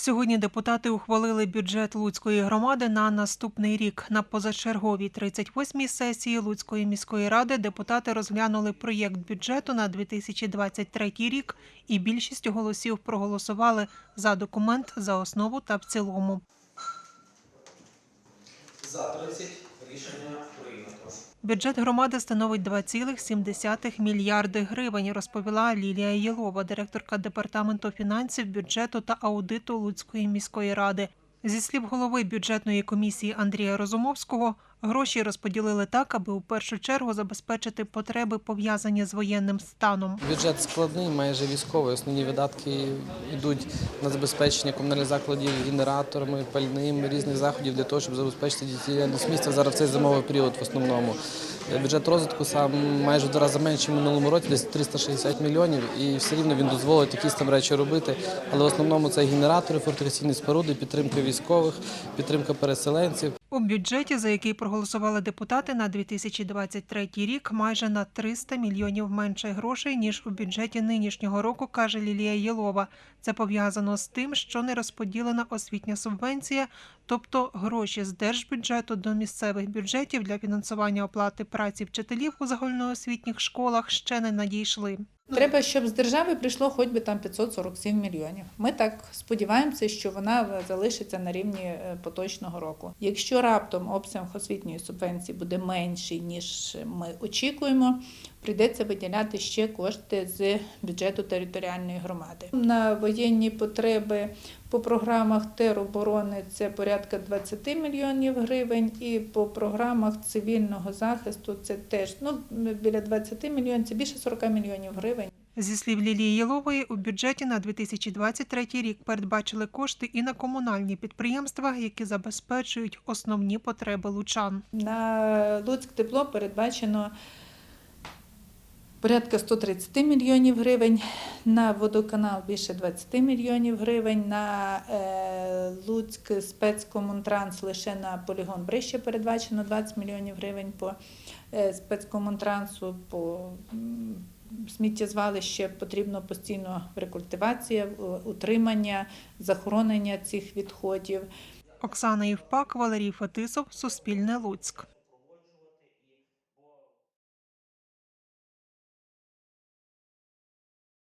Сьогодні депутати ухвалили бюджет Луцької громади на наступний рік. На позачерговій 38-й сесії Луцької міської ради депутати розглянули проєкт бюджету на 2023 рік і більшістю голосів проголосували за документ за основу та в цілому. За 30 рішення прийнято. Бюджет громади становить 2,7 мільярди гривень, розповіла Лілія Єлова, директорка департаменту фінансів, бюджету та аудиту Луцької міської ради. Зі слів голови бюджетної комісії Андрія Розумовського, гроші розподілили так, аби у першу чергу забезпечити потреби, пов'язані з воєнним станом. Бюджет складний, майже військовий. Основні видатки йдуть на забезпечення комунальних закладів генераторами, пальним, різних заходів для того, щоб забезпечити діяльність місця зараз цей зимовий період в основному. Бюджет розвитку сам майже в два рази менше в минулому році, десь 360 мільйонів, і все рівно він дозволить якісь там речі робити. Але в основному це генератори, фортифікаційні споруди, підтримка військових, підтримка переселенців. У бюджеті, за який проголосували депутати на 2023 рік, майже на 300 мільйонів менше грошей ніж у бюджеті нинішнього року, каже Лілія Єлова. Це пов'язано з тим, що не розподілена освітня субвенція, тобто гроші з держбюджету до місцевих бюджетів для фінансування оплати праці вчителів у загальноосвітніх школах ще не надійшли. Треба, щоб з держави прийшло хоч би там 547 мільйонів. Ми так сподіваємося, що вона залишиться на рівні е, поточного року. Якщо раптом обсяг освітньої субвенції буде менший ніж ми очікуємо, прийдеться виділяти ще кошти з бюджету територіальної громади. На воєнні потреби по програмах тероборони це порядка 20 мільйонів гривень, і по програмах цивільного захисту це теж ну біля 20 мільйонів, це більше 40 мільйонів гривень. Зі слів Лілії Єлової, у бюджеті на 2023 рік передбачили кошти і на комунальні підприємства, які забезпечують основні потреби лучан. На Луцьк тепло передбачено порядка 130 мільйонів гривень, на водоканал більше 20 мільйонів гривень, на е, Луцьк спецкомунтранс лише на полігон Брище передбачено 20 мільйонів гривень по е, спецкомунтрансу, по сміттєзвалище потрібно постійно рекультивація, утримання, захоронення цих відходів. Оксана Євпак, Валерій Фетисов, Суспільне Луцьк.